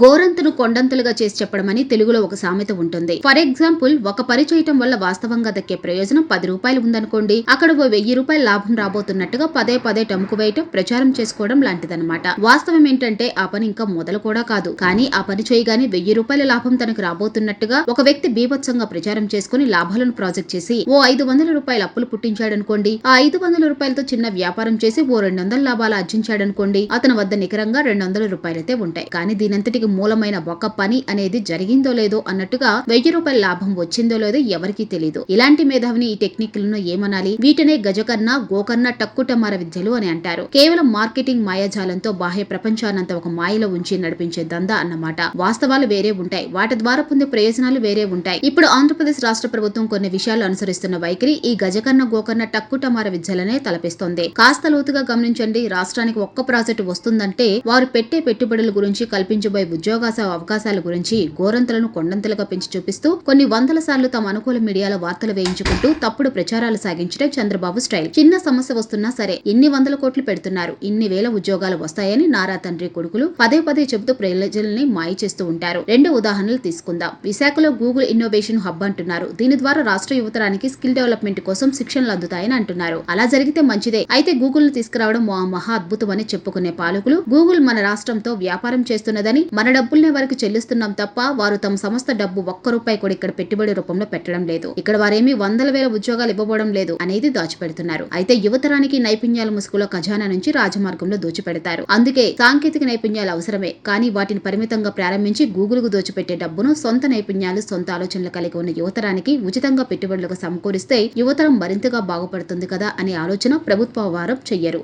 గోరంతును కొండంతలుగా చేసి చెప్పడమని తెలుగులో ఒక సామెత ఉంటుంది. ఫర్ ఎగ్జాంపుల్ ఒక పని చేయటం వల్ల వాస్తవంగా దక్కే ప్రయోజనం పది రూపాయలు ఉందనుకోండి. అక్కడ ఓ వెయ్యి రూపాయల లాభం రాబోతున్నట్టుగా పదే పదే టముకు వేయటం ప్రచారం చేసుకోవడం లాంటిదన్నమాట. వాస్తవం ఏంటంటే ఆ పని ఇంకా మొదలు కూడా కాదు. కానీ ఆ పని చేయగానే వెయ్యి రూపాయల లాభం తనకు రాబోతున్నట్టుగా ఒక వ్యక్తి బీభత్సంగా ప్రచారం చేసుకుని లాభాలను ప్రాజెక్ట్ చేసి ఓ ఐదు వందల రూపాయల అప్పులు పుట్టించాడనుకోండి. ఆ ఐదు వందల రూపాయలతో చిన్న వ్యాపారం చేసి ఓ రెండు వందల లాభాలు ఆర్జించాడనుకోండి. అతని వద్ద నికరంగా రెండు వందల రూపాయలైతే ఉంటాయి. కానీ దీనంతటికి మూలమైన ఒక పని అనేది జరిగిందో లేదో అన్నట్టుగా వెయ్యి రూపాయల లాభం వచ్చిందో లేదో ఎవరికీ తెలియదు ఇలాంటి మేధావిని ఈ టెక్నిక్లను ఏమనాలి? వీటినే గజకర్ణ గోకర్ణ టక్కుటమార విద్యలు అని అంటారు. కేవలం మార్కెటింగ్ మాయాజాలంతో బాహ్య ప్రపంచాన్నంత ఒక మాయలో ఉంచి నడిపించే దందా అన్నమాట. వాస్తవాలు వేరే ఉంటాయి. వాటి ద్వారా పొందే ప్రయోజనాలు వేరే ఉంటాయి. ఇప్పుడు ఆంధ్రప్రదేశ్ రాష్ట్ర ప్రభుత్వం కొన్ని విషయాలు అనుసరిస్తున్న వైఖరి ఈ గజకర్ణ గోకర్ణ టక్కుటమార విద్యలనే తలపిస్తోంది. కాస్త లోతుగా గమనించండి. రాష్ట్రానికి ఒక్క ప్రాజెక్టు వస్తుందంటే వారు పెట్టే పెట్టుబడుల గురించి కల్పించబోయే ఉద్యోగ అవకాశాల గురించి గోరంతలను కొండంతలుగా పెంచి చూపిస్తూ కొన్ని వందల సార్లు తమ అనుకూల మీడియాలో వార్తలు వేయించుకుంటూ తప్పుడు ప్రచారాలు సాగించడం చంద్రబాబు స్టైల్. చిన్న సమస్య వస్తున్నా సరే ఇన్ని వందల కోట్లు పెడుతున్నారు. ఇన్ని వేల ఉద్యోగాలు వస్తాయని నారా తండ్రి కొడుకులు పదే పదే చెబుతూ ప్రజల్ని మాయ చేస్తూ ఉంటారు. రెండు ఉదాహరణలు తీసుకుందాం. విశాఖలో గూగుల్ ఇన్నోవేషన్ హబ్ అంటున్నారు. దీని ద్వారా రాష్ట్ర యువతరానికి స్కిల్ డెవలప్మెంట్ కోసం శిక్షణలు అందుతాయని అంటున్నారు. అలా జరిగితే మంచిదే. అయితే గూగుల్ను తీసుకురావడం మహా అద్భుతం అని చెప్పుకునే పాలకులు గూగుల్ మన రాష్ట్రంతో వ్యాపారం చేస్తున్నదని మన డబ్బుల్నే వారికి చెల్లిస్తున్నాం తప్ప వారు తమ సంస్థ డబ్బు ఒక్క రూపాయి కూడా ఇక్కడ పెట్టుబడి రూపంలో పెట్టడం లేదు. ఇక్కడ వారేమి వందల వేల ఉద్యోగాలు ఇవ్వబోవడం లేదు అనేది దాచిపెడుతున్నారు. అయితే యువతరానికి నైపుణ్యాల ముసుగులో ఖజానా నుంచి రాజమార్గంలో దోచిపెడతారు. అందుకే సాంకేతిక నైపుణ్యాలు అవసరమే. కానీ వాటిని పరిమితంగా ప్రారంభించి గూగుల్కు దోచిపెట్టే డబ్బును సొంత నైపుణ్యాలు సొంత ఆలోచనలు కలిగి ఉన్న యువతరానికి ఉచితంగా పెట్టుబడులకు సమకూరిస్తే యువతరం మరింతగా బాగుపడుతుంది కదా అనే ఆలోచన ప్రభుత్వ వారం చెయ్యరు.